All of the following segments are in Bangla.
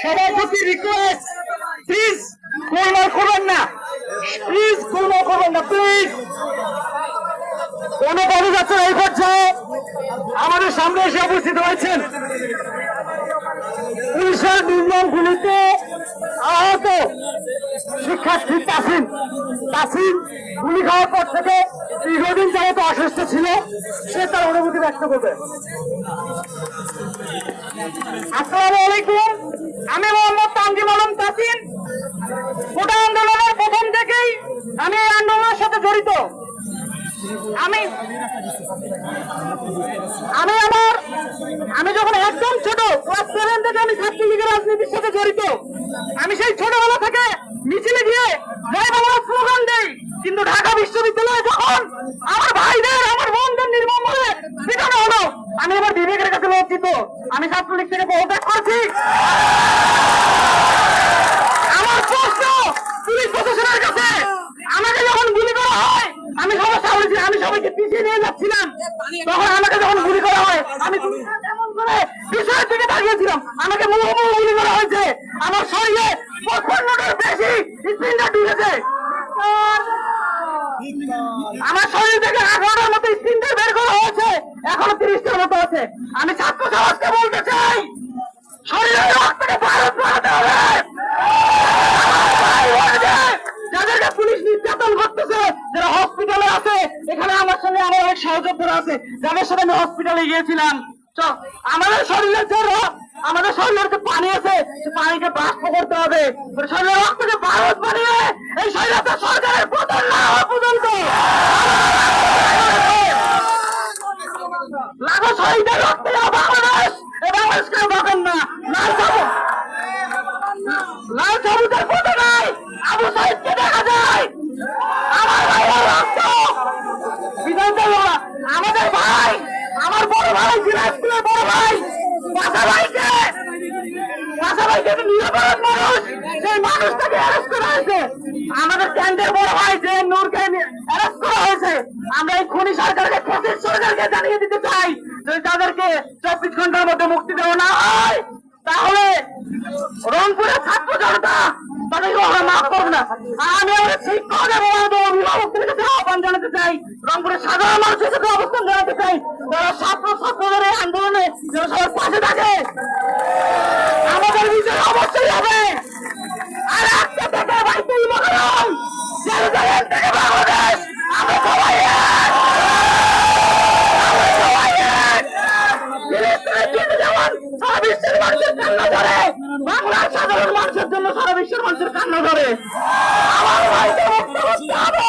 সবার প্রতি রিকোয়েস্ট প্লিজ গোলমাল করবেন না। প্লিজ গোলমাল করবেন না প্লিজ কোন পদযাত্রা এই পর্যায়ে। আমাদের সামনে এসে উপস্থিত হয়েছেন। পুলিশের নির্মম গুলিতে আহত শিক্ষার্থী তাসিন। তাসিন গুলি খাওয়ার পর থেকে দীর্ঘদিন যাবত অসুস্থ ছিল। সে তার অনুভূতি ব্যক্ত করবে আসসালামু আলাইকুম আমি মোহাম্মদ তানজিম আলম তাসিন কোটা আন্দোলনের প্রথম থেকেই আমি এই আন্দোলনের সাথে জড়িত। আমি আমি আমার, আমি যখন একদম ছোট ক্লাস সেভেন থেকে আমি ছাত্রলীগের রাজনীতির সাথে জড়িত, আমি সেই ছোটবেলা থেকে মিছিলে গিয়ে জয় বাংলা স্লোগান দেই, কিন্তু ঢাকা বিশ্ববিদ্যালয়ে যখন আমার ভাইদের আমার বোনদের নির্মমভাবে পিটানো হলো আমি আমার বিবেকের কাছে লজ্জিত আমি ছাত্রলীগ থেকে পদত্যাগ করছি আমার প্রশ্ন পুলিশ প্রশাসনের কাছে আমাকে যখন গুলি করা হয় আমি সবার সামনে ছিলাম, পিছিয়ে নিয়ে যাচ্ছিলাম। তখন আমাকে যখন গুলি করা হয় আমি এমন করে পিছনের দিকে দাঁড়িয়েছিলাম আমাকে মুখোমুখি গুলি করা হয়েছে। আমার শরীরে প্রচন্ডটার বেশি স্পিনটা ঢুকেছে। আমার শরীর থেকে আঠারোটার মতো স্পিনটা বের করা হয়েছে। এখনও তিরিশটার মতো আছে। আমি ছাত্র সমাজকে বলতে চাই শরীরের রক্তকে ভারত বাড়াতে হবে ভাই বোনেদের, যাদেরকে পুলিশ নির্যাতন করতেছে যারা হসপিটালে আছে এখানে আমার সঙ্গে আমার অনেক সহযোগীরা আছে সাথে আমি হসপিটালে গিয়েছিলাম। আমাদের শরীরের যে আমাদের শরীরের যে পানি আছে, সে পানিকে বাষ্প করতে হবে। শরীরের রক্তকে ভারত বানিয়ে, এই শরীরটা সরকারের পতন না হওয়া পর্যন্ত। লাল সবুজ ফটো নাই। আবু সাইদকে দেখা যায় আমার ভাইয়ের রক্ত বিধানসভা আমাদের ভাই আমার আমাদের ক্যান্ডের বড় ভাই যে নূরকে অ্যারেস্ট করা হয়েছে। আমরা এই খনি সরকারকে ফসিল সরকারকে জানিয়ে দিতে চাই। যদি তাদেরকে চব্বিশ ঘণ্টার মধ্যে মুক্তি দেওয়া না হয়, তাহলে রংপুরের ছাত্র জনতা তাদেরকে আমরা মাফ করব না। আমি শিক্ষক এবং অভিভাবকদের কাছে আহ্বান জানাতে চাই রংপুরের সাধারণ মানুষের সাথে অবস্থান জানাতে চাই। যারা ছাত্র ছাত্রদের এই আন্দোলনে যারা সবার পাশে থাকে আমাদের বিজয় অবশ্যই হবে আর একটা থেকে ভাই তুই মহারাম জেরুজালেম থেকে বাংলাদেশ আমরা সবাই এক। আমরা সবাই এক। ফিলিস্তিনের জন্য যেমন সারা বিশ্বের মানুষের কান্না ধরে বাংলার সাধারণ মানুষের জন্য সারা বিশ্বের মানুষের কান্না ধরে আমার ভাইকে মুক্ত করতে হবে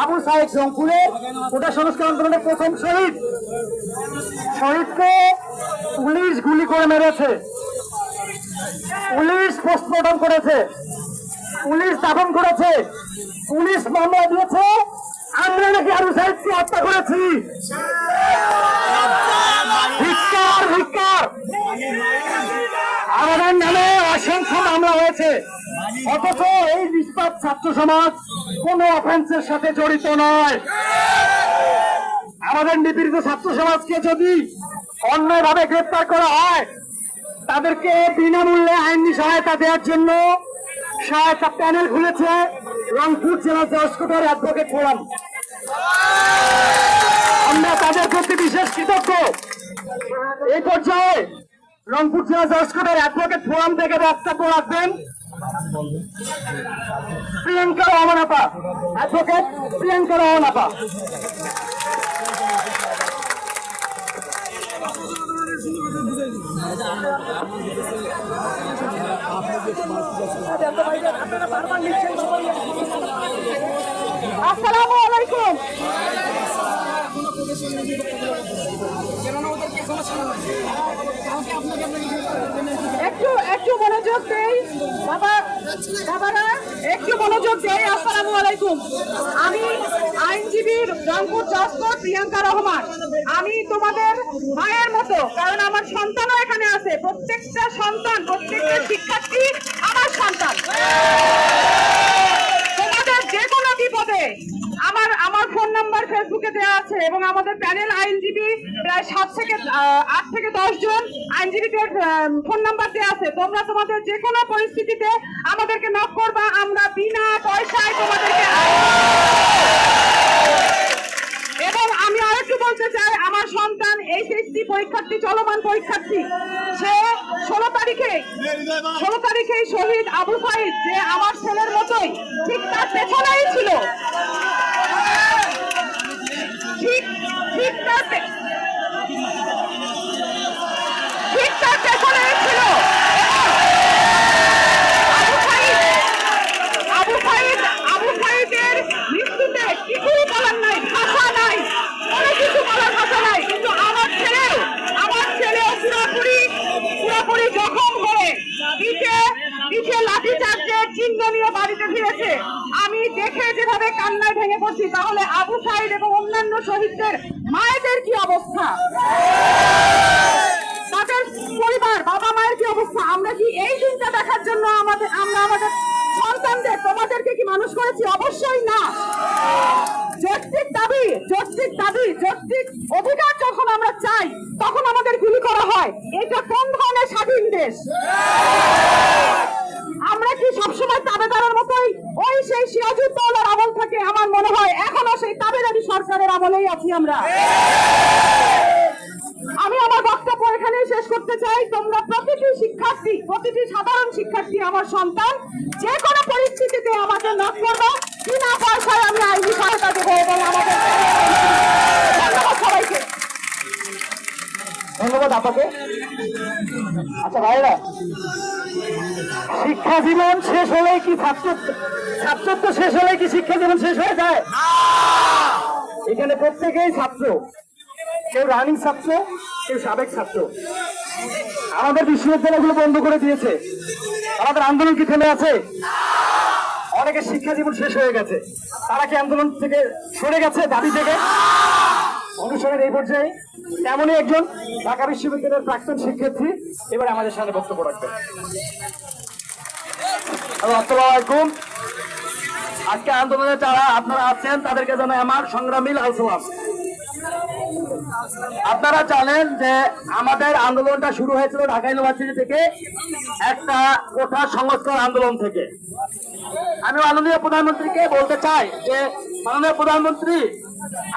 আবু সাহেব রংপুরে ওটা সংস্কার আন্দোলনের প্রথম শহীদ। শহীদকে পুলিশ গুলি করে মেরেছে। পুলিশ পোস্টমর্টম করেছে। পুলিশ দাফন করেছে। পুলিশ মামলা দিয়েছে। আমরা নাকি আবু সাহেবকে হত্যা করেছি। ধিক্কার ধিক্কার হয়েছে অথচ এই নিষ্পাপ ছাত্র সমাজ কোন অফেন্সের সাথে জড়িত নয়। আমাদের নিপীড়িত ছাত্র সমাজকে যদি অন্যায়ভাবে গ্রেপ্তার করা হয়, তাদেরকে বিনামূল্যে আইনি সহায়তা দেওয়ার জন্য সহায়তা প্যানেল খুলেছে রংপুর জেলা জজ অ্যাডভোকেট ফোরাম আমরা তাদের প্রতি বিশেষ কৃতজ্ঞ। এই পর্যায়ে রংপুর জেলা জজ কোর্টের অ্যাডভোকেট ফোরাম থেকে বক্তব্য রাখবেন। প্রিয়াঙ্কা রহমান আপা অ্যাডভোকেট প্রিয়াঙ্কা রহমান আপা আসসালামু আলাইকুম। একটু একটু মনোযোগ দেই। বাবা, বাবারা, একটু মনোযোগ দেই। আসসালামু আলাইকুম। আমি আইনজীবী রংপুর জজকোর্ট প্রিয়াঙ্কা রহমান। আমি তোমাদের মায়ের মতো, কারণ আমার সন্তানও এখানে আছে। প্রত্যেকটা সন্তান, প্রত্যেকটা শিক্ষার্থী আমার সন্তান তোমাদের যে কোনো বিপদে আমার আমার ফোন নাম্বার ফেসবুকে দেওয়া আছে এবং আমাদের প্যানেল আইনজীবী প্রায় সাত থেকে আট থেকে জন আইনজীবীদের ফোন নাম্বার দেওয়া আছে। তোমরা তোমাদের যে কোনো পরিস্থিতিতে আমাদেরকে নক করবা, আমরা বিনা পয়সায় তোমাদেরকে এবং আমি আরেকটু বলতে চাই, আমার সন্তান এইচএসসি পরীক্ষার্থী, চলমান পরীক্ষার্থী, সে ষোলো তারিখে ষোলো তারিখে শহীদ আবু সাইদ যে আমার ছেলের মতোই, ঠিক তার পেছনেই ছিল। ঠিক ঠিক তার ঠিক তার পেছনেই ছিল আবু সাইদ আবু কিছুই বলার নাই, ভাষা নাই, কোনো কিছু বলার ভাষা নাই। কিন্তু আমার ছেলেও আমার ছেলেও জখম হয়ে পিঠে পিঠে লাঠি চিহ্ন নিয়ে বাড়িতে ফিরেছে। আমি দেখে যেভাবে কান্নায় ভেঙে পড়ছি, তাহলে আবু সাইদ এবং অন্যান্য শহীদদের, মায়েদের কি অবস্থা? তাদের পরিবার বাবা মায়ের কি অবস্থা? আমরা কি এই দিনটা দেখার জন্য আমাদের আমরা আমাদের সন্তানদের তোমাদেরকে কি মানুষ করেছি অবশ্যই না যৌক্তিক দাবি যৌক্তিক দাবি যৌক্তিক অধিকার যখন আমরা চাই তখন আমাদের গুলি করা হয় এটা কোন ধরনের স্বাধীন দেশ আমরা কি সবসময় তাবেদারের মতোই ওই সেই সিরাজুদ্দৌলার আমল থেকে আমার মনে হয় এখনও সেই তাবেদারি সরকারের আমলেই আছি আমরা। আমি আমার বক্তব্য এখানে শেষ করতে চাই। তোমরা প্রতিটি শিক্ষার্থী, প্রতিটি সাধারণ শিক্ষার্থী, আমার সন্তান, যে কোনো পরিস্থিতিতে আমাকে নক করব। বিনা পয়সায় আমি আইনি সহায়তা দেবো এবং আমাদের ধন্যবাদ সবাইকে। ধন্যবাদ আপনাকে আচ্ছা ভাইরা শিক্ষা জীবন শেষ হলেই কি ছাত্র ছাত্রত্ব শেষ হলে কি শিক্ষা জীবন শেষ হয়ে যায়? এখানে প্রত্যেকেই ছাত্র। কেউ রানিং ছাত্র, কেউ সাবেক ছাত্র। আমাদের বিশ্ববিদ্যালয়গুলো বন্ধ করে দিয়েছে। আমাদের আন্দোলন কি থেমে আছে? অনেকের শিক্ষা জীবন শেষ হয়ে গেছে। তারা কি আন্দোলন থেকে সরে গেছে দাবি থেকে? অনুষ্ঠানের এই পর্যায়ে। তেমনই একজন ঢাকা বিশ্ববিদ্যালয়ের প্রাক্তন শিক্ষার্থী এবার আমাদের সামনে বক্তব্য রাখবেন। আসসালামু আলাইকুম। আজকে আন্দোলনে যারা আপনারা আছেন, তাদেরকে জানাই আমার সংগ্রামী লাল সালাম। আপনারা জানেন যে আমাদের আন্দোলনটা শুরু হয়েছিল ঢাকা ইউনিভার্সিটি থেকে একটা কোঠা সংস্কার আন্দোলন থেকে। আমি মাননীয় প্রধানমন্ত্রীকে বলতে চাই যে, মাননীয় প্রধানমন্ত্রী,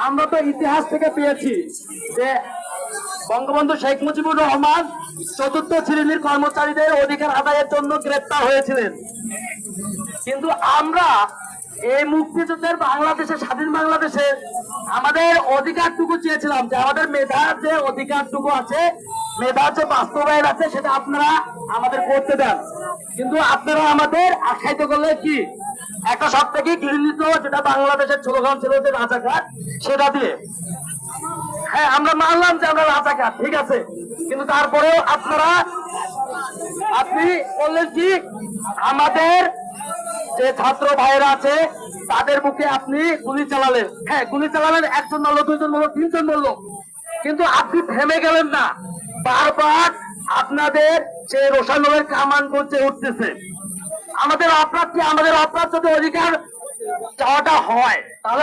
আমরা তো ইতিহাস থেকে পেয়েছি যে বঙ্গবন্ধু শেখ মুজিবুর রহমান চতুর্থ শ্রেণির কর্মচারীদের অধিকার আদায়ের জন্য গ্রেপ্তার হয়েছিলেন। কিন্তু আমরা এই মুক্তিযুদ্ধের বাংলাদেশে, স্বাধীন বাংলাদেশে আমাদের অধিকারটুকু চেয়েছিলাম যে আমাদের মেধার যে অধিকারটুকু আছে, মেধার যে বাস্তবায়ন আছে, সেটা আপনারা আমাদের করতে দেন। কিন্তু আপনারা আমাদের আখ্যায়িত করলে কি? একটা সব থেকে ঘৃণিত যেটা বাংলাদেশের স্লোগান ছিল যে রাজাঘাট সেটা দিয়ে। হ্যাঁ আমরা মানলাম যে আমরা রাজাঘাট ঠিক আছে। কিন্তু তারপরেও আপনারা, আপনি বললেন কি? আমাদের যে ছাত্র ভাইয়েরা আছে, তাদের মুখে আপনি গুলি চালালেন। হ্যাঁ গুলি চালালেন, একজন বলল দুইজন বলল তিনজন বলল কিন্তু আপনি থেমে গেলেন না। বারবার আপনাদের যে রোশানের কামান করছে উঠতেছে। আমাদের অপরাধ কি? আমাদের অপরাধ যদি অধিকার চাওয়াটা হয়, তাহলে